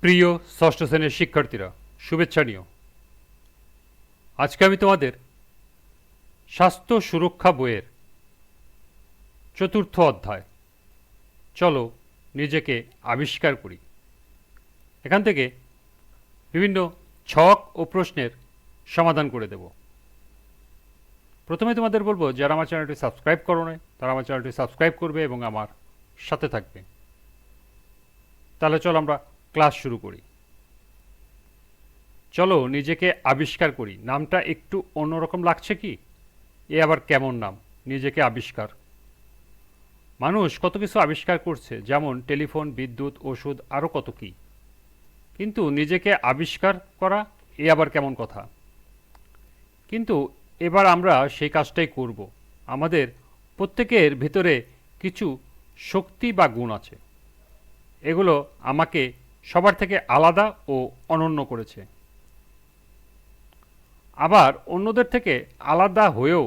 প্রিয় ষষ্ঠ শ্রেণির শিক্ষার্থীরা, শুভেচ্ছা নিও। আজকে আমি তোমাদের স্বাস্থ্য সুরক্ষা বইয়ের চতুর্থ অধ্যায়। চলো নিজেকে আবিষ্কার করি। এখান থেকে বিভিন্ন ছক ও প্রশ্নের সমাধান করে দেব। প্রথমে তোমাদের বলব, যারা আমার চ্যানেলটি সাবস্ক্রাইব করো না তারা আমার চ্যানেলটি সাবস্ক্রাইব করবে এবং আমার সাথে থাকবে। তাহলে চলো আমরা ক্লাস শুরু করি। চলো নিজেকে আবিষ্কার করি। নামটা একটু অন্যরকম লাগছে কি? এ আবার কেমন নাম? নিজেকে আবিষ্কার। মানুষ কত কিছু আবিষ্কার করছে, যেমন টেলিফোন, বিদ্যুৎ, ওষুধ আরও কত কি। কিন্তু নিজেকে আবিষ্কার করা এ আবার কেমন কথা? কিন্তু এবার আমরা সেই কাজটাই করব। আমাদের প্রত্যেকের ভিতরে কিছু শক্তি বা গুণ আছে। এগুলো আমাকে সবার থেকে আলাদা ও অনন্য করেছে। আবার অন্যদের থেকে আলাদা হয়েও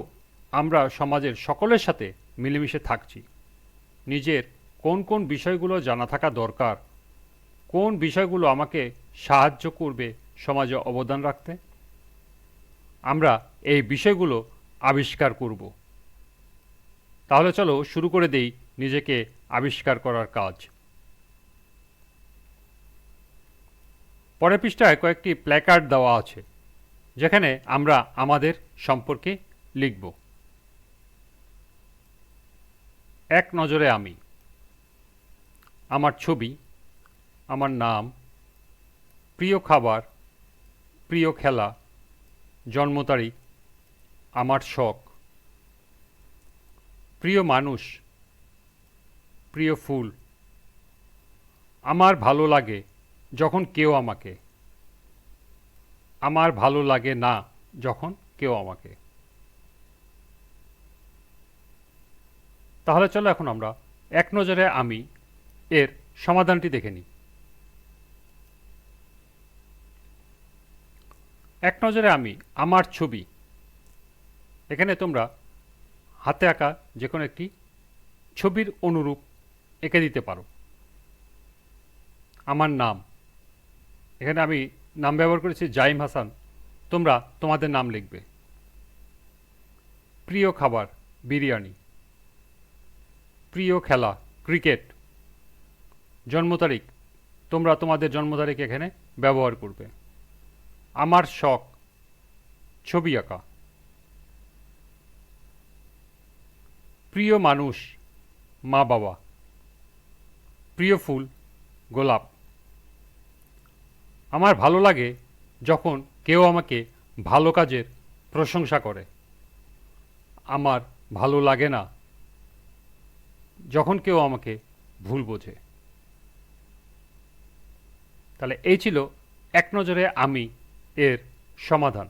আমরা সমাজের সকলের সাথে মিলেমিশে থাকছি। নিজের কোন কোন বিষয়গুলো জানা থাকা দরকার, কোন বিষয়গুলো আমাকে সাহায্য করবে সমাজে অবদান রাখতে, আমরা এই বিষয়গুলো আবিষ্কার করব। তাহলে চলো শুরু করে দেই নিজেকে আবিষ্কার করার কাজ। পরের পৃষ্ঠায় কয়েকটি প্ল্যাকার্ড দেওয়া আছে, যেখানে আমরা আমাদের সম্পর্কে লিখব। এক নজরে আমি, আমার ছবি, আমার নাম, প্রিয় খাবার, প্রিয় খেলা, জন্ম তারিখ, আমার শখ, প্রিয় মানুষ, প্রিয় ফুল, আমার ভালো লাগে যখন কেউ আমাকে। আমার ভালো লাগে না যখন কেউ আমাকে। তাহলে চলো এখন আমরা এক নজরে আমি এর সমাধানটি দেখে নিই। এক নজরে আমি আমার ছবি। এখানে তোমরা হাতে আঁকা যে কোনো একটি ছবির অনুরূপ এঁকে দিতে পারো। আমার নাম এখানে আমি নাম ব্যবহার করেছি জাইম হাসান। তোমরা তোমাদের নাম লিখবে। প্রিয় খাবার, বিরিয়ানি। প্রিয় খেলা, ক্রিকেট। জন্ম তারিখ, তোমরা তোমাদের জন্ম তারিখ এখানে ব্যবহার করবে। আমার শখ, ছবি আঁকা। প্রিয় মানুষ মা বাবা প্রিয় ফুল, গোলাপ। আমার ভালো লাগে যখন কেউ আমাকে ভালো কাজের প্রশংসা করে। আমার ভালো লাগে না যখন কেউ আমাকে ভুল বোঝে। তাহলে এই ছিল এক নজরে আমি এর সমাধান।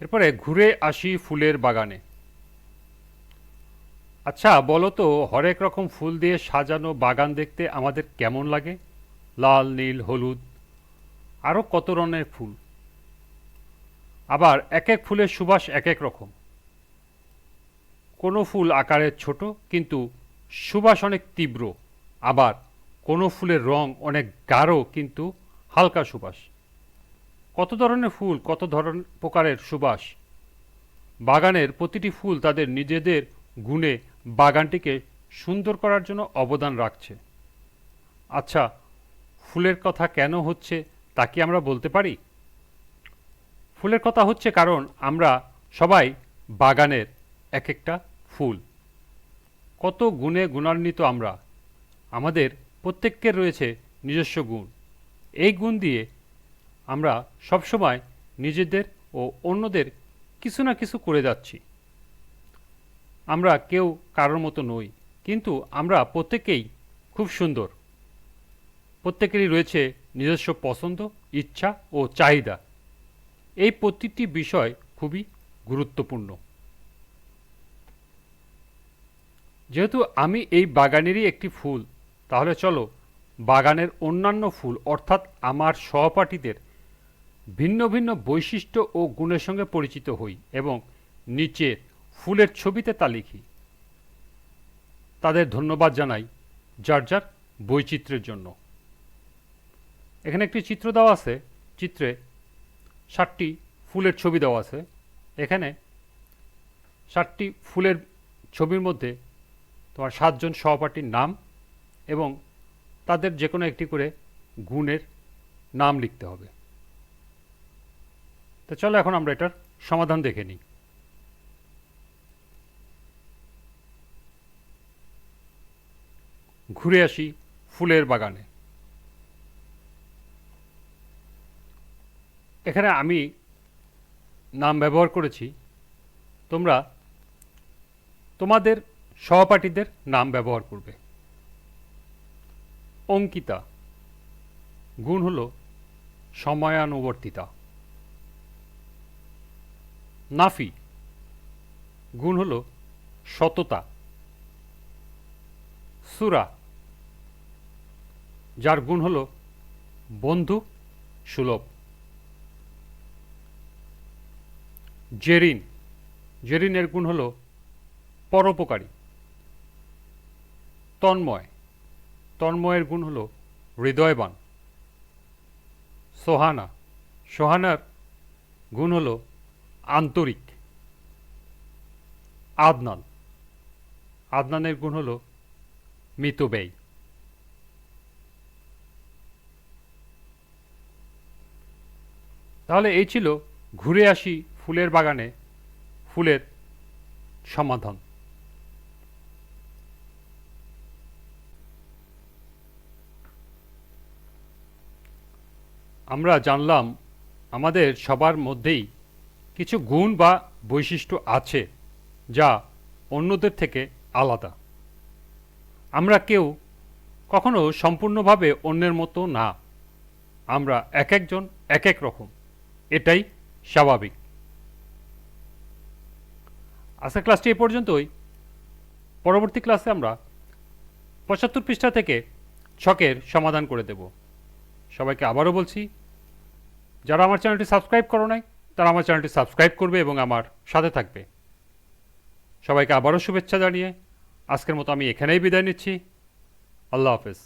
এরপরে ঘুরে আসি ফুলের বাগানে। আচ্ছা বলো তো, হরেক রকম ফুল দিয়ে সাজানো বাগান দেখতে আমাদের কেমন লাগে? লাল, নীল, হলুদ আরও কত রঙের ফুল? আবার এক এক ফুলের সুবাস এক এক রকম। কোনো ফুল আকারে ছোট, কিন্তু সুবাস অনেক তীব্র। আবার কোনো ফুলের রং অনেক গাঢ়, কিন্তু হালকা সুবাস। কত ধরনের ফুল, কত ধরনের প্রকারের সুবাস? বাগানের প্রতিটি ফুল তাদের নিজেদের গুণে বাগানটিকে সুন্দর করার জন্য অবদান রাখছে। আচ্ছা ফুলের কথা কেন হচ্ছে তা কি আমরা বলতে পারি? ফুলের কথা হচ্ছে কারণ আমরা সবাই বাগানের এক একটা ফুল। কত গুণে গুণান্বিত আমরা। আমাদের প্রত্যেকের রয়েছে নিজস্ব গুণ। এই গুণ দিয়ে আমরা সবসময় নিজেদের ও অন্যদের কিছু না কিছু করে যাচ্ছি। আমরা কেউ কারোর মতো নই, কিন্তু আমরা প্রত্যেকেই খুব সুন্দর। প্রত্যেকেরই রয়েছে নিজস্ব পছন্দ, ইচ্ছা ও চাহিদা। এই প্রতিটি বিষয় খুবই গুরুত্বপূর্ণ। যেহেতু আমি এই বাগানেরই একটি ফুল, তাহলে চলো বাগানের অন্যান্য ফুল, অর্থাৎ আমার সহপাঠীদের ভিন্ন ভিন্ন বৈশিষ্ট্য ও গুণের সঙ্গে পরিচিত হই এবং নিচে ফুলের ছবিতে তা লিখি। তাদের ধন্যবাদ জানাই যার যার বৈচিত্র্যের জন্য। এখানে একটি চিত্র দেওয়া আছে, চিত্রে ষাটটি ফুলের ছবি দেওয়া আছে। এখানে ষাটটি ফুলের ছবির মধ্যে তোমার সাতজন সহপাঠীর নাম এবং তাদের যে কোনো একটি করে গুণের নাম লিখতে হবে। তো চলো এখন আমরা এটার সমাধান দেখে নিই। ঘুরে আসি ফুলের বাগানে। এখানে আমি নাম ব্যবহার করেছি, তোমরা তোমাদের সহপাঠীদের নাম ব্যবহার করবে। অঙ্কিতা, গুণ হল সময়ানুবর্তিতা। নাফি, গুণ হল সততা। সুরা যার গুণ হল বন্ধু, সুলভ। জেরিন। জেরিনের গুণ হল পরোপকারী। তন্ময়। তন্ময়ের গুণ হল হৃদয়বান। সোহানা। সোহানার গুণ হল আন্তরিক। আদনান। আদনানের গুণ হল মিতব্যয়ী তাহলে এই ছিল ঘুরে আসি ফুলের বাগানে ফুলের সমাধান। আমরা জানলাম আমাদের সবার মধ্যেই কিছু গুণ বা বৈশিষ্ট্য আছে যা অন্যদের থেকে আলাদা। আমরা কেউ কখনো সম্পূর্ণভাবে অন্যের মতো না। আমরা এক একজন এক এক রকম। এটাই স্বাভাবিক। আজকের ক্লাসটি এ পর্যন্তই। পরবর্তী ক্লাসে আমরা পঁচাত্তর পৃষ্ঠা থেকে ছকের সমাধান করে দেব। সবাইকে আবারও বলছি, যারা আমার চ্যানেলটি সাবস্ক্রাইব করো নাই, তারা আমার চ্যানেলটি সাবস্ক্রাইব করবে এবং আমার সাথে থাকবে। সবাইকে আবারও শুভেচ্ছা জানিয়ে আজকের মতো আমি এখানেই বিদায় নিচ্ছি। আল্লাহ হাফেজ।